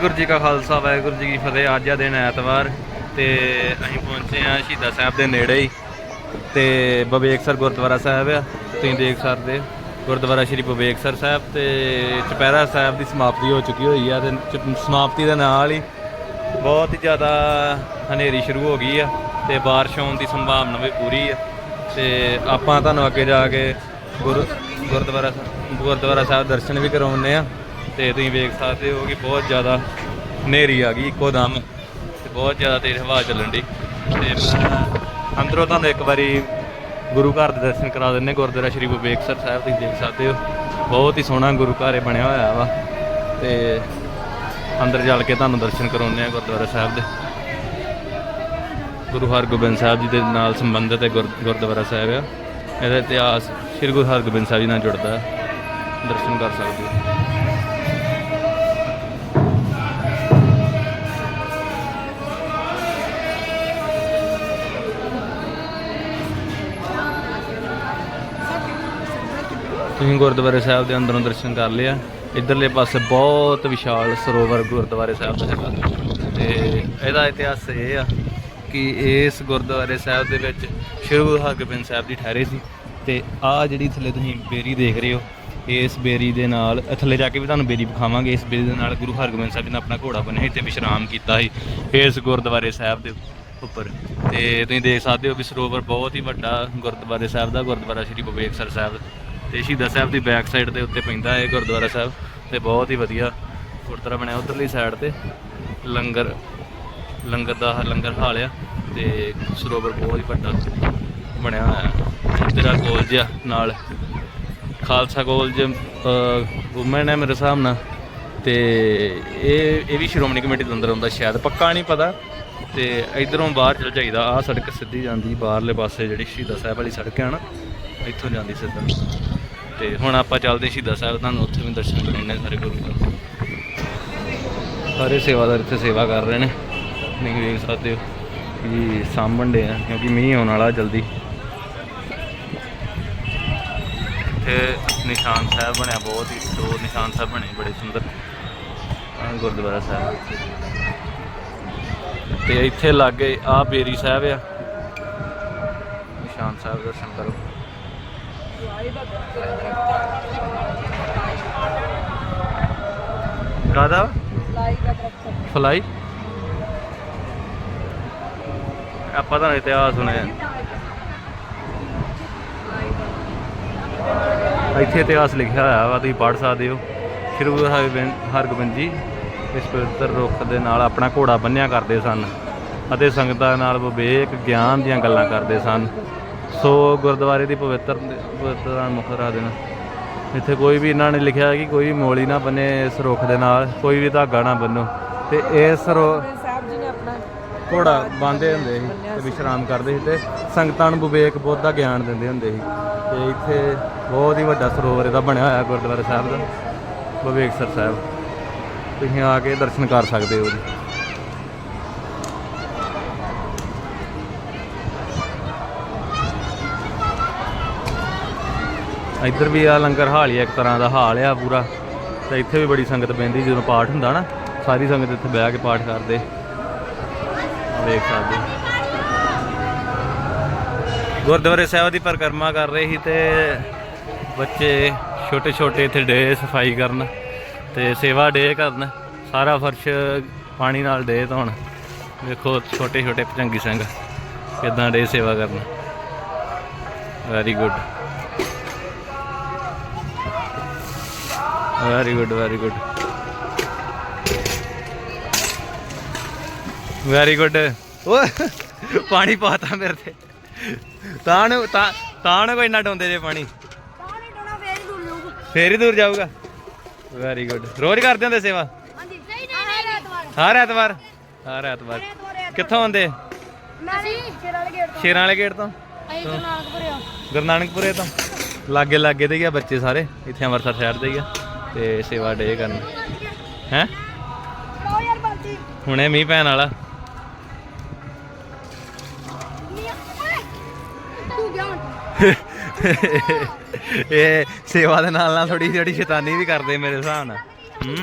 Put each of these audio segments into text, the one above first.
ਵਾਹਿਗੁਰੂ ਜੀ ਕਾ ਖਾਲਸਾ, ਵਾਹਿਗੁਰੂ ਜੀ ਕੀ ਫਤਿਹ। ਅੱਜ ਆ ਦਿਨ ਐਤਵਾਰ ਤੇ ਅਸੀਂ ਪਹੁੰਚੇ ਆ ਸ਼ਹੀਦਾਂ ਸਾਹਿਬ ਦੇ ਨੇੜੇ ਹੀ। ਤੇ ਬਵੇਕਸਰ ਗੁਰਦੁਆਰਾ ਸਾਹਿਬ ਆ। ਤੁਸੀਂ ਦੇਖ ਸਕਦੇ ਗੁਰਦੁਆਰਾ ਸ਼੍ਰੀ ਬਵੇਕਸਰ ਸਾਹਿਬ ਤੇ ਚੁਪਹਿਰਾ ਸਾਹਿਬ ਦੀ ਸਮਾਪਤੀ ਹੋ ਚੁੱਕੀ ਹੋਈ ਆ ਤੇ ਚ- ਸਮਾਪਤੀ ਦੇ ਨਾਲ ਹੀ ਬਹੁਤ ਹੀ ਜ਼ਿਆਦਾ ਹਨੇਰੀ ਸ਼ੁਰੂ ਹੋ ਗਈ ਆ ਤੇ ਬਾਰਿਸ਼ ਹੋਣ ਦੀ ਸੰਭਾਵਨਾ ਵੀ ਪੂਰੀ ਆ। ਤੇ ਆਪਾਂ ਤੁਹਾਨੂੰ ਅੱਗੇ ਜਾ ਕੇ ਗੁਰ ਗੁਰਦੁਆਰਾ ਸਾਹਿਬ- ਗੁਰਦੁਆਰਾ ਸਾਹਿਬ ਦਰਸ਼ਨ ਵੀ ਕਰਾਉਣੇ ਆ। ਤੇ ਤੁਸੀਂ ਵੇਖ ਸਕਦੇ ਹੋ ਕਿ ਬਹੁਤ ਜ਼ਿਆਦਾ ਹਨੇਰੀ ਆ ਗਈ ਇੱਕੋ ਦਮ ਤੇ ਬਹੁਤ ਜ਼ਿਆਦਾ ਤੇਜ਼ ਹਵਾ ਚੱਲਣ ਦੀ ਤੇ ਮੈਂ ਅੰਦਰੋਂ ਤੁਹਾਨੂੰ ਇੱਕ ਵਾਰੀ ਗੁਰੂ ਘਰ ਦੇ ਦਰਸ਼ਨ ਕਰਾ ਦਿੰਨੇ ਗੁਰਦੁਆਰਾ ਸ਼੍ਰੀ ਬਵੇਕਸਰ ਸਾਹਿਬ ਤੁਸੀਂ ਦੇਖ ਸਕਦੇ ਹੋ। ਬਹੁਤ ਹੀ ਸੋਹਣਾ ਗੁਰੂ ਘਰ ਇਹ ਬਣਿਆ ਹੋਇਆ ਵਾ। ਤੇ ਅੰਦਰ ਚੱਲ ਕੇ ਤੁਹਾਨੂੰ ਦਰਸ਼ਨ ਕਰਾਉਂਦੇ ਆ ਗੁਰਦੁਆਰਾ ਸਾਹਿਬ ਦੇ। ਗੁਰੂ ਹਰਗੋਬਿੰਦ ਸਾਹਿਬ ਜੀ ਦੇ ਨਾਲ ਸੰਬੰਧਿਤ ਇਹ ਗੁਰ- ਗੁਰਦੁਆਰਾ ਸਾਹਿਬ ਆ। ਇਹਦਾ ਇਤਿਹਾਸ ਸ੍ਰੀ ਗੁਰੂ ਹਰਗੋਬਿੰਦ ਸਾਹਿਬ ਜੀ ਨਾਲ ਜੁੜਦਾ। ਦਰਸ਼ਨ ਕਰ ਸਕਦੇ ਹੋ। ਤੁਸੀਂ ਗੁਰਦੁਆਰੇ ਸਾਹਿਬ ਦੇ ਅੰਦਰੋਂ ਦਰਸ਼ਨ ਕਰ ਲਿਆ ਇਧਰਲੇ ਪਾਸੇ ਬਹੁਤ ਵਿਸ਼ਾਲ ਸਰੋਵਰ ਗੁਰਦੁਆਰੇ ਸਾਹਿਬ ਦਾ ਹੈਗਾ। ਤੇ ਇਹਦਾ ਇਤਿਹਾਸ ਇਹ ਆ ਕਿ ਇਸ ਗੁਰਦੁਆਰੇ ਸਾਹਿਬ ਦੇ ਵਿੱਚ ਸ਼੍ਰੀ ਗੁਰੂ ਹਰਗੋਬਿੰਦ ਸਾਹਿਬ ਜੀ ਠਹਿਰੇ ਸੀ। ਤੇ ਆ ਜਿਹੜੀ ਥੱਲੇ ਤੁਸੀਂ ਬੇਰੀ ਦੇਖ ਰਹੇ ਹੋ, ਇਸ ਬੇਰੀ ਦੇ ਨਾਲ ਥੱਲੇ ਜਾ ਕੇ ਵੀ ਤੁਹਾਨੂੰ ਬੇਰੀ ਵਿਖਾਵਾਂਗੇ। ਇਸ ਬੇਰੀ ਦੇ ਨਾਲ ਗੁਰੂ ਹਰਗੋਬਿੰਦ ਸਾਹਿਬ ਜੀ ਨੇ ਆਪਣਾ ਘੋੜਾ ਬਣਿਆ ਸੀ ਤੇ ਵਿਸ਼ਰਾਮ ਕੀਤਾ ਸੀ ਇਸ ਗੁਰਦੁਆਰੇ ਸਾਹਿਬ ਦੇ ਉੱਪਰ। ਤੇ ਤੁਸੀਂ ਦੇਖ ਸਕਦੇ ਹੋ ਕਿ ਸਰੋਵਰ ਬਹੁਤ ਹੀ ਵੱਡਾ ਗੁਰਦੁਆਰੇ ਸਾਹਿਬ ਦਾ ਗੁਰਦੁਆਰਾ ਸ਼੍ਰੀ ਬਵੇਕਸਰ ਸਾਹਿਬ ਤੇ ਸ਼ਹੀਦਾਂ ਸਾਹਿਬ ਦੀ ਬੈਕ ਸਾਈਡ ਦੇ ਉੱਤੇ ਪੈਂਦਾ ਹੈ ਗੁਰਦੁਆਰਾ ਸਾਹਿਬ ਤੇ ਬਹੁਤ ਹੀ ਵਧੀਆ ਗੁਰਦੁਆਰਾ ਬਣਿਆ ਉਧਰਲੀ ਸਾਈਡ ਤੇ। ਲੰਗਰ ਲੰਗਰ ਦਾ ਲੰਗਰ ਹਾਲ ਆ ਤੇ ਸਰੋਵਰ ਬਹੁਤ ਹੀ ਵੱਡਾ ਬਣਿਆ ਹੋਇਆ। ਹੈ ਤੇਰਾ ਕਾਲਜ ਆ ਨਾਲ। ਖਾਲਸਾ ਕਾਲਜ ਵੂਮਨ ਹੈ ਮੇਰੇ ਹਿਸਾਬ ਨਾਲ। ਤੇ ਇਹ ਇਹ ਵੀ ਸ਼੍ਰੋਮਣੀ ਕਮੇਟੀ ਦੇ ਅੰਦਰ ਆਉਂਦਾ ਸ਼ਾਇਦ, ਪੱਕਾ ਨਹੀਂ ਪਤਾ। ਤੇ ਇਧਰੋਂ ਬਾਹਰ ਚਲ ਜਾਈਦਾ ਆ ਸੜਕ ਸਿੱਧੀ ਜਾਂਦੀ, ਬਾਹਰਲੇ ਪਾਸੇ ਜਿਹੜੀ ਸ਼ਹੀਦਾਂ ਸਾਹਿਬ ਵਾਲੀ ਸੜਕ ਹੈ ਨਾ, ਇੱਥੋਂ ਜਾਂਦੀ ਸਿੱਧਾ। ਤੇ ਹੁਣ ਆਪਾਂ ਚੱਲਦੇ ਸ਼ਹੀਦਾਂ ਸਾਹਿਬ ਤੁਹਾਨੂੰ ਉੱਥੇ ਵੀ ਦਰਸ਼ਨ ਕਰਾਉਣੇ ਸਾਰੇ ਗੁਰੂ ਘਰ। ਸਾਰੇ ਸੇਵਾਦਾਰ ਇੱਥੇ ਸੇਵਾ ਕਰ ਰਹੇ ਨੇ। ਨਹੀਂ ਵੇਖ ਸਕਦੇ ਹੋ ਕਿ ਸਾਂਭਣ ਦੇ ਆ, ਕਿਉਂਕਿ ਮੀਂਹ ਆਉਣ ਵਾਲਾ ਜਲਦੀ। ਇੱਥੇ ਨਿਸ਼ਾਨ ਸਾਹਿਬ ਬਣਿਆ ਬਹੁਤ ਹੀ, ਦੋ ਨਿਸ਼ਾਨ ਸਾਹਿਬ ਬਣੇ ਬੜੇ ਸੁੰਦਰ। ਗੁਰਦੁਆਰਾ ਸਾਹਿਬ। ਤੇ ਇੱਥੇ ਲਾਗੇ ਆ ਬੇਰੀ ਸਾਹਿਬ ਆ। ਨਿਸ਼ਾਨ ਸਾਹਿਬ ਦਰਸ਼ਨ ਕਰੋ। ਕਾਦਾ ਫਲਾਈ ਆਪਾਂ ਤਾਂ ਇਤਿਹਾਸ ਸੁਣਿਆ ਇੱਥੇ ਇਤਿਹਾਸ ਲਿਖਿਆ ਹੋਇਆ ਵਾ, ਤੁਸੀਂ ਪੜ੍ਹ ਸਕਦੇ ਹੋ। ਸ਼੍ਰੀ ਗੁਰੂ ਹਰਗੋਬਿੰਦ ਹਰਗੋਬਿੰਦ ਜੀ ਇਸ ਪਵਿੱਤਰ ਰੁੱਖ ਦੇ ਨਾਲ ਆਪਣਾ ਘੋੜਾ ਬੰਨਿਆ ਕਰਦੇ ਸਨ ਅਤੇ ਸੰਗਤਾਂ ਨਾਲ ਵਿਵੇਕ, ਗਿਆਨ ਦੀਆਂ ਗੱਲਾਂ ਕਰਦੇ ਸਨ। ਸੋ ਗੁਰਦੁਆਰੇ ਦੀ ਪਵਿੱਤਰ ਪਵਿੱਤਰਤਾ ਮੁੱਖ ਰੱਖ ਦੇਣਾ। ਇੱਥੇ ਕੋਈ ਵੀ ਇਹਨਾਂ ਨੇ ਲਿਖਿਆ ਹੈ ਕਿ ਕੋਈ ਵੀ ਮੋਲੀ ਨਾ ਬਨੇ ਇਸ ਰੁੱਖ ਦੇ ਨਾਲ ਕੋਈ ਵੀ ਧਾਗਾ ਨਾ ਬੰਨੋ। ਤੇ ਇਸ ਰੁ- ਸਾਹਿਬ ਜੀ ਨੇ ਆਪਣਾ ਘੋੜਾ ਬੰਨ੍ਹਦੇ ਹੁੰਦੇ ਸੀ ਤੇ ਵਿਸ਼ਰਾਮ ਕਰਦੇ ਸੀ ਤੇ ਸੰਗਤਾਂ ਨੂੰ ਵਿਵੇਕ ਬੁੱਧ ਦਾ ਗਿਆਨ ਦਿੰਦੇ ਹੁੰਦੇ ਸੀ। ਤੇ ਇੱਥੇ ਬਹੁਤ ਹੀ ਵੱਡਾ ਸਰੋਵਰ ਇਹਦਾ ਬਣਿਆ ਹੋਇਆ ਗੁਰਦੁਆਰਾ ਸਾਹਿਬ ਦਾ ਵਿਵੇਕਸਰ ਸਾਹਿਬ। ਤੁਸੀਂ ਆ ਕੇ ਦਰਸ਼ਨ ਕਰ ਸਕਦੇ ਹੋ ਜੀ। ਇੱਧਰ ਵੀ ਆ ਲੰਗਰ ਹਾਲ ਹੀ ਆ, ਇੱਕ ਤਰ੍ਹਾਂ ਦਾ ਹਾਲ ਆ ਪੂਰਾ। ਤੇ ਇੱਥੇ ਵੀ ਬੜੀ ਸੰਗਤ ਬਹਿੰਦੀ, ਜਦੋਂ ਪਾਠ ਹੁੰਦਾ ਨਾ, ਸਾਰੀ ਸੰਗਤ ਇੱਥੇ ਬਹਿ ਕੇ ਪਾਠ ਕਰਦੇ। ਦੇਖ ਸਕਦੇ ਗੁਰਦੁਆਰੇ ਸਾਹਿਬ ਦੀ ਪਰਿਕਰਮਾ ਕਰ ਰਹੇ ਸੀ ਤੇ ਬੱਚੇ ਛੋਟੇ ਛੋਟੇ ਇੱਥੇ ਡੇ ਸਫ਼ਾਈ ਕਰਨ ਤੇ ਸੇਵਾ ਡੇ ਕਰਨ। ਸਾਰਾ ਫਰਸ਼ ਪਾਣੀ ਨਾਲ ਡੇ ਧੋਣ। ਦੇਖੋ ਛੋਟੇ ਛੋਟੇ ਭਜੰਗੀ ਸਿੰਘ ਕਿਦਾਂ ਡੇ ਸੇਵਾ ਕਰਨ। Very good very good very good very good ਓਏ। ਪਾਣੀ ਪਾਤਾ ਮੇਰੇ ਤੇ। ਤਾਂ ਨੂੰ ਤਾਂ ਤਾਂ ਨੂੰ ਕੋਈ ਇੰਨਾ ਡੋਂਦੇ ਜੇ ਪਾਣੀ। ਪਾਣੀ ਡੋਣਾ ਫੇਰ ਹੀ ਦੂਰ ਜਾਊਗਾ। ਫੇਰ ਹੀ ਦੂਰ ਜਾਊਗਾ। ਵੈਰੀ ਗੁੱਡ ਰੋਜ਼ ਕਰਦੇ ਹੁੰਦੇ ਸੇਵਾ? ਹਾਂਜੀ ਨਹੀਂ ਨਹੀਂ ਨਹੀਂ ਐਤਵਾਰ। ਹਰ ਐਤਵਾਰ? ਹਰ ਐਤਵਾਰ। ਕਿੱਥੋਂ ਆਉਂਦੇ? ਸ਼ੇਰ ਵਾਲੇ ਗੇਟ ਤੋਂ। ਸ਼ੇਰਾਂ ਵਾਲੇ ਗੇਟ ਤੋਂ? ਲਾਗੇ ਲਾਗੇ ਦੇ ਹੀ ਆ ਬੱਚੇ ਸਾਰੇ। ਇੱਥੇ ਅੰਮ੍ਰਿਤਸਰ ਸ਼ਹਿਰ ਦੇ ਹੀ ਆ। ਤੇ ਸੇਵਾ ਡੇ ਕਰਨ। ਹੈ? ਹੁਣੇ ਮੀਂਹ ਪੈਣ ਵਾਲਾ। ਇਹ ਸੇਵਾ ਦੇ ਨਾਲ ਨਾਲ ਥੋੜੀ ਜਿਹੜੀ ਸ਼ੈਤਾਨੀ ਵੀ ਕਰਦੇ ਮੇਰੇ ਹਿਸਾਬ ਨਾਲ। ਹੂੰ?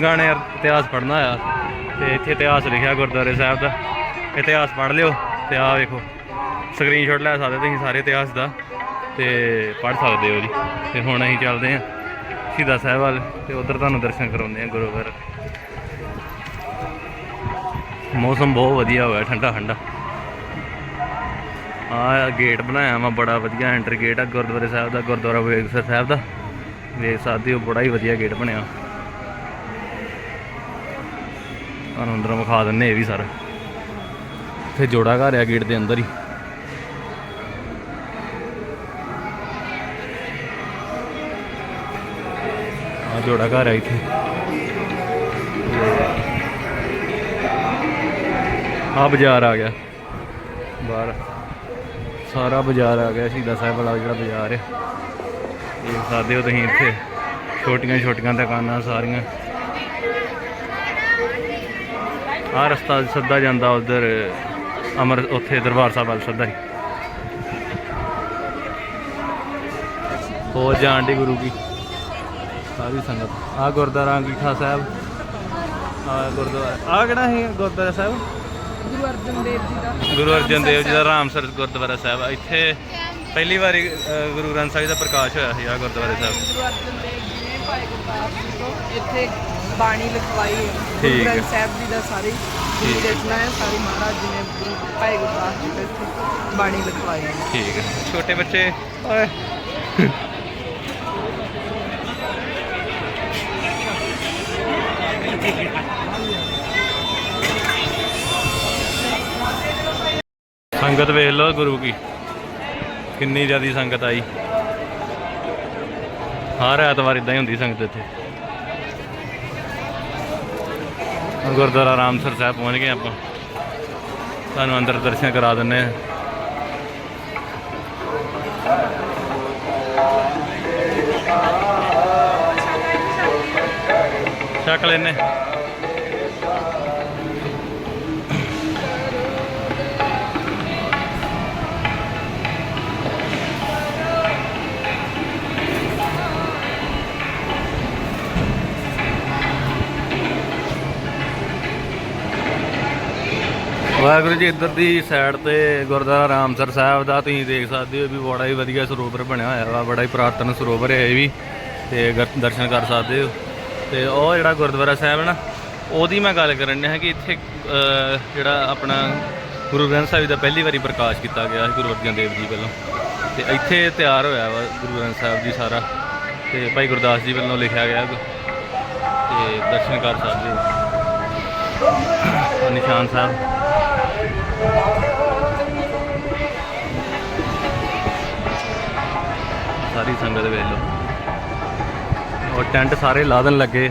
ਸਿੰਘਾਂ ਨੇ ਇਤਿਹਾਸ ਪੜ੍ਹਨਾ ਆ। ਤੇ ਇੱਥੇ ਇਤਿਹਾਸ ਲਿਖਿਆ ਗੁਰਦੁਆਰੇ ਸਾਹਿਬ ਦਾ। ਇਤਿਹਾਸ ਪੜ੍ਹ ਲਿਓ ਤੇ ਆਹ ਵੇਖੋ। ਸਕਰੀਨਸ਼ਾਟ ਲੈ ਸਕਦੇ ਤੁਸੀਂ ਸਾਰੇ ਇਤਿਹਾਸ ਦਾ ਤੇ ਪੜ੍ਹ ਸਕਦੇ ਹੋ ਜੀ। ਤੇ ਹੁਣ ਅਸੀਂ ਚੱਲਦੇ ਹਾਂ ਸ਼ਹੀਦਾਂ ਸਾਹਿਬ ਵੱਲ ਤੇ ਉਧਰ ਤੁਹਾਨੂੰ ਦਰਸ਼ਨ ਕਰਾਉਂਦੇ ਹਾਂ ਗੁਰੂ ਘਰ। ਮੌਸਮ ਬਹੁਤ ਵਧੀਆ ਹੋਇਆ, ਠੰਡਾ ਠੰਡਾ। ਆ ਗੇਟ ਬਣਾਇਆ ਵਾ, ਬੜਾ ਵਧੀਆ ਐਂਟਰੀ ਗੇਟ ਆ ਗੁਰਦੁਆਰੇ ਸਾਹਿਬ ਦਾ, ਗੁਰਦੁਆਰਾ ਵੇਗਸਰ ਸਾਹਿਬ ਦਾ। ਵੇਖ ਸਕਦੇ ਹੋ ਬੜਾ ਹੀ ਵਧੀਆ ਗੇਟ ਬਣਿਆ। ਤੁਹਾਨੂੰ ਅੰਦਰੋਂ ਵਿਖਾ ਦਿੰਨੇ ਇਹ ਵੀ ਸਾਰਾ। ਇੱਥੇ ਜੋੜਾ ਘਰ ਆ ਗੇਟ ਦੇ ਅੰਦਰ ਹੀ। ਆ ਜੋੜਾ ਘਰ ਆ ਇੱਥੇ। ਆ ਬਾਜ਼ਾਰ ਆ ਗਿਆ। ਬਾਹਰ ਸਾਰਾ ਬਾਜ਼ਾਰ ਆ ਗਿਆ, ਸ਼ਹੀਦਾਂ ਸਾਹਿਬ ਵਾਲਾ ਜਿਹੜਾ ਬਾਜ਼ਾਰ ਹੈ ਦੇਖ ਸਕਦੇ ਹੋ ਤੁਸੀਂ ਇੱਥੇ। ਛੋਟੀਆਂ ਛੋਟੀਆਂ ਦੁਕਾਨਾਂ ਸਾਰੀਆਂ। ਆ ਰਸਤਾ ਸਿੱਧਾ ਜਾਂਦਾ ਉਧਰ ਅਮਰ ਉੱਥੇ ਦਰਬਾਰ ਸਾਹਿਬ ਵੱਲ ਸਿੱਧਾ ਹੀ। ਹੋ ਜਾਣ ਦੀ ਗੁਰੂ ਕੀ। ਸਾਰੀ ਸੰਗਤ। ਆ ਗੁਰਦੁਆਰਾ ਅੰਗੀਠਾ ਸਾਹਿਬ। ਆ ਗੁਰਦੁਆਰਾ ਆ ਕਿਹੜਾ ਹੈ ਗੁਰਦੁਆਰਾ ਸਾਹਿਬ? ਗੁਰੂ ਅਰਜਨ ਦੇਵ ਜੀ ਦਾ। ਗੁਰੂ ਅਰਜਨ ਦੇਵ ਜੀ ਦਾ ਰਾਮਸਰ ਗੁਰਦੁਆਰਾ ਸਾਹਿਬ। ਇੱਥੇ ਪਹਿਲੀ ਵਾਰੀ ਗੁਰੂ ਗ੍ਰੰਥ ਸਾਹਿਬ ਦਾ ਪ੍ਰਕਾਸ਼ ਹੋਇਆ ਸੀ ਆ ਗੁਰਦੁਆਰੇ ਸਾਹਿਬ। ਗੁਰੂ ਅਰਜਨ ਦੇਵ ਜੀ ਨੇ ਭਾਈ ਗੁਰਦਾਸ ਜੀ ਤੋਂ ਇੱਥੇ ਬਾਣੀ ਲਿਖਵਾਈ ਹੈ। ਠੀਕ ਗੁਰੂ ਹੈ। ਗ੍ਰੰਥ ਸਾਹਿਬ ਜੀ ਦਾ ਸਾਰੀ ਜੀ ਰਚਨਾ ਹੈ ਸਾਰੀ ਮਹਾਰਾਜ ਜੀ ਨੇ ਗੁਰੂ ਭਾਈ ਗੁਰਦਾਸ ਜੀ ਤੋਂ ਇੱਥੇ ਬਾਣੀ ਲਿਖਵਾਈ ਹੈ। ਠੀਕ ਹੈ। ਛੋਟੇ ਬੱਚੇ ਓਏ। ਸੰਗਤ ਵੇਖ ਲਓ ਗੁਰੂ ਕੀ। ਕਿੰਨੀ ਜ਼ਿਆਦੀ ਸੰਗਤ ਆਈ। ਹਰ ਐਤਵਾਰ ਇਦਾਂ ਹੀ ਹੁੰਦੀ ਸੰਗਤ ਇੱਥੇ ਹੁਣ ਗੁਰਦੁਆਰਾ ਰਾਮਸਰ ਸਾਹਿਬ ਪਹੁੰਚ ਗਏ ਆਪਾਂ। ਤੁਹਾਨੂੰ ਅੰਦਰ ਦਰਸ਼ਨ ਕਰਾ ਦਿੰਨੇ ਆ ਛਕ ਲੈਨੇ ਵਾਹਿਗੁਰੂ ਜੀ, ਇੱਧਰ ਦੀ ਸਾਈਡ ਤੇ ਗੁਰਦੁਆਰਾ ਰਾਮਸਰ ਸਾਹਿਬ ਦਾ ਤੁਸੀਂ ਦੇਖ ਸਕਦੇ ਹੋ ਵੀ ਬੜਾ ਹੀ ਵਧੀਆ ਸਰੋਵਰ ਬਣਿਆ ਹੋਇਆ ਵਾ, ਬੜਾ ਹੀ ਪੁਰਾਤਨ ਸਰੋਵਰ ਹੈ ਇਹ ਵੀ, ਤੇ ਗ- ਦਰਸ਼ਨ ਕਰ ਸਕਦੇ ਹੋ। ਤੇ ਉਹ ਜਿਹੜਾ ਗੁਰਦੁਆਰਾ ਸਾਹਿਬ ਨਾ, ਉਹਦੀ ਮੈਂ ਗੱਲ ਕਰਨ ਡਿਆ ਕਿ ਇੱਥੇ ਜਿਹੜਾ ਆਪਣਾ ਗੁਰੂ ਗ੍ਰੰਥ ਸਾਹਿਬ ਦਾ ਪਹਿਲੀ ਵਾਰੀ ਪ੍ਰਕਾਸ਼ ਕੀਤਾ ਗਿਆ ਸੀ, ਗੁਰੂ ਅਰਜਨ ਦੇਵ ਜੀ ਵੱਲੋਂ। ਤੇ ਇੱਥੇ ਤਿਆਰ ਹੋਇਆ ਵਾ ਗੁਰੂ ਗ੍ਰੰਥ ਸਾਹਿਬ ਜੀ ਸਾਰਾ, ਤੇ ਭਾਈ ਗੁਰਦਾਸ ਜੀ ਵੱਲੋਂ ਲਿਖਿਆ ਗਿਆ ਗਾ। ਤੇ ਦਰਸ਼ਨ ਕਰ ਸਕਦੇ ਹੋ। ਨਿਸ਼ਾਨ ਸਾਹਿਬ। ਸਾਰੀ ਸੰਗਤ ਵੇਖ ਲਓ। ਔਰ ਟੈਂਟ ਸਾਰੇ ਲਾ ਦੇਣ ਲੱਗੇ,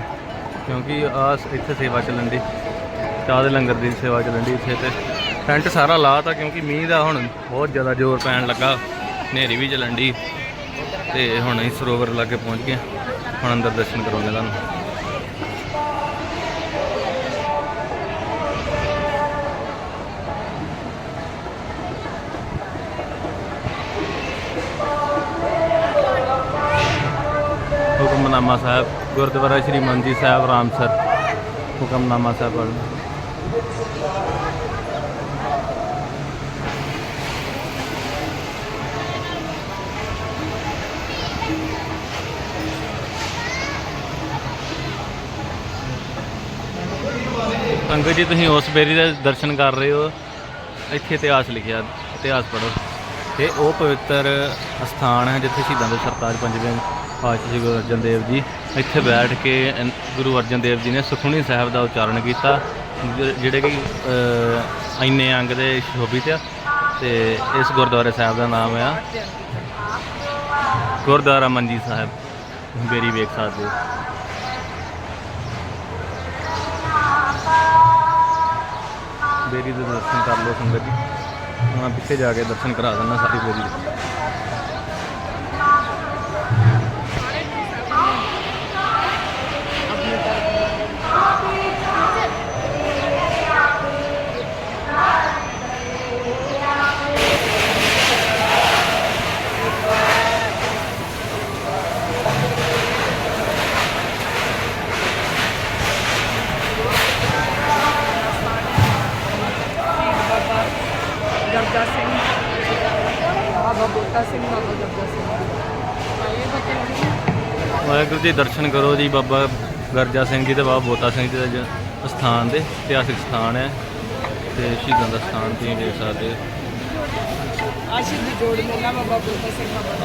ਕਿਉਂਕਿ ਆ ਇੱਥੇ ਸੇਵਾ ਚੱਲਣ ਦੀ, ਚਾਹ ਦੇ ਲੰਗਰ ਦੀ ਸੇਵਾ ਚੱਲਣ ਦੀ ਇੱਥੇ ਤੇ। ਟੈਂਟ ਸਾਰਾ ਲਾਤਾ ਕਿਉਂਕਿ ਮੀਂਹ ਦਾ ਹੁਣ ਬਹੁਤ ਜ਼ਿਆਦਾ ਜ਼ੋਰ ਪੈਣ ਲੱਗਾ, ਹਨੇਰੀ ਵੀ ਚੱਲਣ ਦੀ ਤੇ ਹੁਣ ਅਸੀਂ ਸਰੋਵਰ ਲਾਗੇ ਪਹੁੰਚ ਗਏ। ਹੁਣ ਅੰਦਰ ਦਰਸ਼ਨ ਕਰਾਉਂਦੇ ਤੁਹਾਨੂੰ। ਹੁਕਮਨਾਮਾ ਸਾਹਿਬ, ਗੁਰਦੁਆਰਾ ਸ਼੍ਰੀ ਮੰਜੀ ਸਾਹਿਬ, ਰਾਮਸਰ, ਹੁਕਮਨਾਮਾ ਸਾਹਿਬ ਪੜ੍ਹਨਾ ਅੰਕਲ ਜੀ, ਤੁਸੀਂ ਉਸ ਬੇਰੀ ਦੇ ਦਰਸ਼ਨ ਕਰ ਰਹੇ ਹੋ। ਇੱਥੇ ਇਤਿਹਾਸ ਲਿਖਿਆ, ਇਤਿਹਾਸ ਪੜ੍ਹੋ। ਤੇ ਉਹ ਪਵਿੱਤਰ ਸਥਾਨ ਹੈ ਜਿੱਥੇ ਸ਼ਹੀਦਾਂ ਦੇ ਸਰਤਾਜ ਪੰਜਵੇਂ ਪਾਤਸ਼ਾਹ ਸ੍ਰੀ ਗੁਰੂ ਅਰਜਨ ਦੇਵ ਜੀ ਇੱਥੇ ਬੈਠ ਕੇ ਅਨ- ਗੁਰੂ ਅਰਜਨ ਦੇਵ ਜੀ ਨੇ ਸੁਖਮਨੀ ਸਾਹਿਬ ਦਾ ਉਚਾਰਨ ਕੀਤਾ ਜ- ਜਿਹੜੇ ਕਿ ਅ, ਇੰਨੇ ਅੰਗ ਦੇ ਸ਼ੋਭਿਤ ਆ ਤੇ ਇਸ ਗੁਰਦੁਆਰੇ ਸਾਹਿਬ ਦਾ ਨਾਮ ਆ ਗੁਰਦੁਆਰਾ ਮੰਜੀ ਸਾਹਿਬ ਬੇਰੀ ਵੇਖ ਸਕਦੇ ਹੋ। ਬੇਰੀ ਦੇ ਦਰਸ਼ਨ ਕਰ ਲਓ ਸੰਗਤ ਜੀ। ਮੈਂ ਪਿੱਛੇ ਜਾ ਕੇ ਦਰਸ਼ਨ ਕਰਾ ਦਿੰਦਾ ਸਾਰੀ ਬੇਰੀ। ਵਾਹਿਗੁਰੂ ਜੀ ਦਰਸ਼ਨ ਕਰੋ ਜੀ ਬਾਬਾ ਗਰਜਾ ਸਿੰਘ ਜੀ ਤੇ ਬਾਬਾ ਬੋਤਾ ਸਿੰਘ ਜੀ ਦਾ ਸਥਾਨ ਦੇ ਇਤਿਹਾਸਿਕ ਸਥਾਨ ਹੈ ਤੇ ਸ਼ਹੀਦਾਂ ਦਾ ਸਥਾਨ ਤੁਸੀਂ ਦੇਖ ਸਕਦੇ ਹੋ।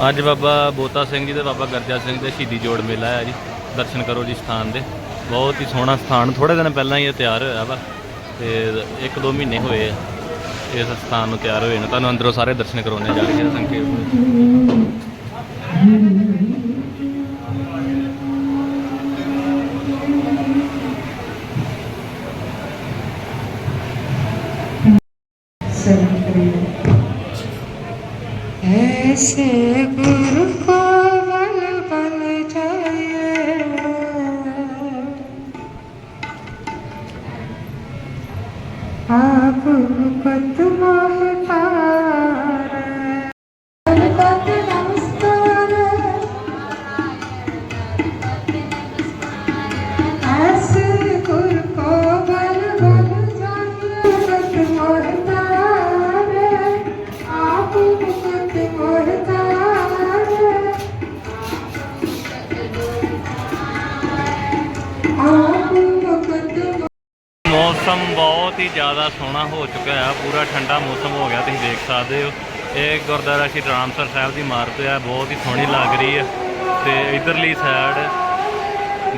ਅੱਜ ਬਾਬਾ ਬੋਤਾ ਸਿੰਘ ਜੀ ਤੇ ਬਾਬਾ ਗਰਜਾ ਸਿੰਘ ਦੇ ਸ਼ਹੀਦੀ ਜੋੜ ਮੇਲਾ ਹੈ ਜੀ। ਦਰਸ਼ਨ ਕਰੋ ਜੀ ਸਥਾਨ ਦੇ। ਬਹੁਤ ਹੀ ਸੋਹਣਾ ਸਥਾਨ ਥੋੜੇ ਦਿਨ ਪਹਿਲਾਂ ਹੀ ਇਹ ਤਿਆਰ ਹੋਇਆ ਵਾ ਤੇ ਇੱਕ ਦੋ ਮਹੀਨੇ ਹੋਏ ਆ। ਇਸ ਸਥਾਨ ਨੂੰ ਤਿਆਰ ਹੋਏ ਨੇ। ਤੁਹਾਨੂੰ ਅੰਦਰੋਂ ਸਾਰੇ ਦਰਸ਼ਨ ਕਰਾਉਣੇ ਜਾ ਕੇ ਸੰਖੇਪ ਵਿੱਚ ਜ਼ਿਆਦਾ ਸੋਹਣਾ ਹੋ ਚੁੱਕਿਆ ਆ ਪੂਰਾ ਠੰਡਾ ਮੌਸਮ ਹੋ ਗਿਆ, ਤੁਸੀਂ ਦੇਖ ਸਕਦੇ ਹੋ। ਇਹ ਗੁਰਦੁਆਰਾ ਸ਼੍ਰੀ ਰਾਮਸਰ ਸਾਹਿਬ ਦੀ ਇਮਾਰਤ ਹੈ, ਬਹੁਤ ਹੀ ਸੋਹਣੀ ਲੱਗ ਰਹੀ ਹੈ। ਤੇ ਇਧਰਲੀ ਸਾਈਡ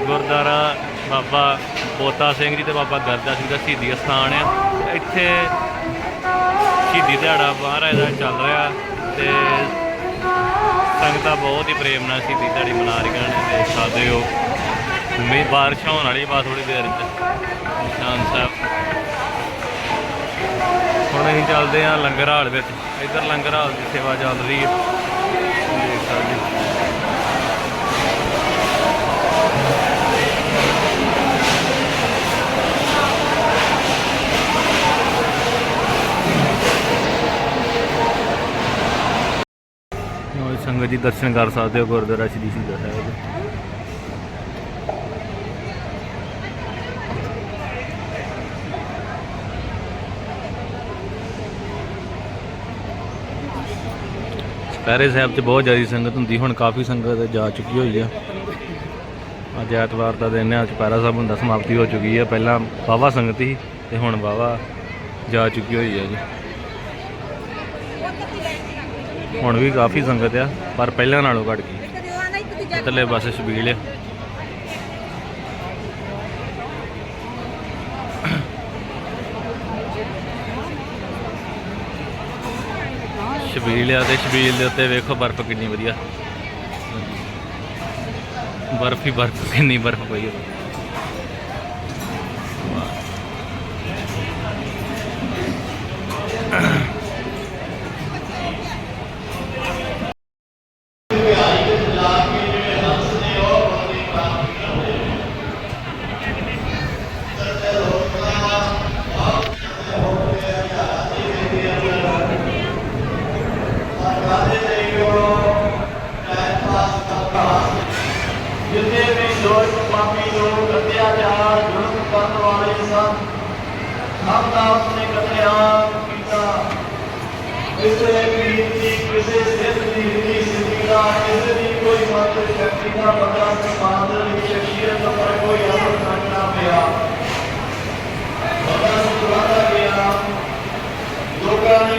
ਗੁਰਦੁਆਰਾ ਬਾਬਾ ਬੋਤਾ ਸਿੰਘ ਜੀ ਤੇ ਬਾਬਾ ਗਰਜਾ ਸਿੰਘ ਦਾ ਸ਼ਹੀਦੀ ਸਥਾਨ ਆ ਇੱਥੇ ਸ਼ਹੀਦੀ ਦਿਹਾੜਾ ਬਾਹਰ ਇਹਦਾ ਚੱਲ ਰਿਹਾ ਤੇ ਸੰਗਤਾਂ ਬਹੁਤ ਹੀ ਪ੍ਰੇਮ ਨਾਲ ਸ਼ਹੀਦੀ ਦਿਹਾੜੀ ਮਨਾ ਰਹੀਆਂ ਨੇ, ਦੇਖ ਸਕਦੇ ਹੋ। ਮੀਂਹ ਬਾਰਿਸ਼ ਹੋਣ ਵਾਲੀ ਬਾ ਥੋੜੀ ਦੇਰ ਚ ਨਿਸ਼ਾਨ ਸਾਹਿਬ ਹੁਣ ਅਸੀਂ ਚੱਲਦੇ ਹਾਂ ਲੰਗਰ ਹਾਲ ਵਿੱਚ। ਇੱਧਰ ਲੰਗਰ ਹਾਲ ਦੀ ਸੇਵਾ ਚੱਲ ਰਹੀ ਹੈ। ਦੇਖ ਸਕਦੇ ਸੰਗਤ ਜੀ ਦਰਸ਼ਨ ਕਰ ਸਕਦੇ ਹੋ ਗੁਰਦੁਆਰਾ ਸ਼੍ਰੀ ਸ਼ਹੀਦਾਂ ਸਾਹਿਬ। ਦੇ ਚੁਪਹਿਰੇ ਸਾਹਿਬ 'ਚ ਬਹੁਤ ਜ਼ਿਆਦਾ ਸੰਗਤ ਹੁੰਦੀ ਹੁਣ ਕਾਫੀ ਸੰਗਤ ਜਾ ਚੁੱਕੀ ਹੋਈ ਆ। ਅੱਜ ਐਤਵਾਰ ਦਾ ਦਿਨ ਹੈ ਚੁਪਹਿਰਾ ਸਾਹਿਬ ਹੁੰਦਾ ਸਮਾਪਤੀ ਹੋ ਚੁੱਕੀ ਹੈ ਪਹਿਲਾਂ ਵਾਹਵਾ ਸੰਗਤ ਸੀ ਤੇ ਹੁਣ ਵਾਹਵਾ ਜਾ ਚੁੱਕੀ ਹੋਈ ਹੈ ਜੀ। ਹੁਣ ਵੀ ਕਾਫੀ ਸੰਗਤ ਆ ਪਰ ਪਹਿਲਾਂ ਨਾਲੋਂ ਘੱਟ ਗਈ। ਇੱਧਰਲੇ ਪਾਸੇ ਛਬੀਲ ਆ। ਛਬੀਲ ਆ ਤੇ ਛਬੀਲ ਦੇ ਉੱਤੇ ਵੇਖੋ ਬਰਫ਼ ਕਿੰਨੀ ਵਧੀਆ। ਬਰਫ਼ ਹੀ ਬਰਫ਼, ਕਿੰਨੀ ਬਰਫ਼ ਪਈ ਹੈ ਜਿੰਨੇ ਵੀ ਲੋਕ ਪਾਪੀ ਲੋਕ ਅਤਿਆਚਾਰ ਜ਼ੁਲਮ ਕਰਨ ਵਾਲੇ ਸਨ ਸਭ ਦਾ ਉਸਨੇ ਕਤਲੇਆਮ ਕੀਤਾ ਕਿਸੇ ਗਰੀਬ ਦੀ ਕਿਸੇ ਸਿੱਧ ਦੀ ਰੀਤੀ ਸਿੱਧੀ ਦਾ ਕਿਸੇ ਦੀ ਕੋਈ ਮੰਤਰ ਸ਼ਕਤੀ ਦਾ ਬਦਲਾ ਸਮਾਜ ਦੀ ਸ਼ਖਸੀਅਤ ਪਰ ਕੋਈ ਅਸਰ ਕਰਨਾ ਪਿਆ ਬਦਲਾ ਸੁਧਾਰਾ ਗਿਆ ਲੋਕਾਂ ਨੇ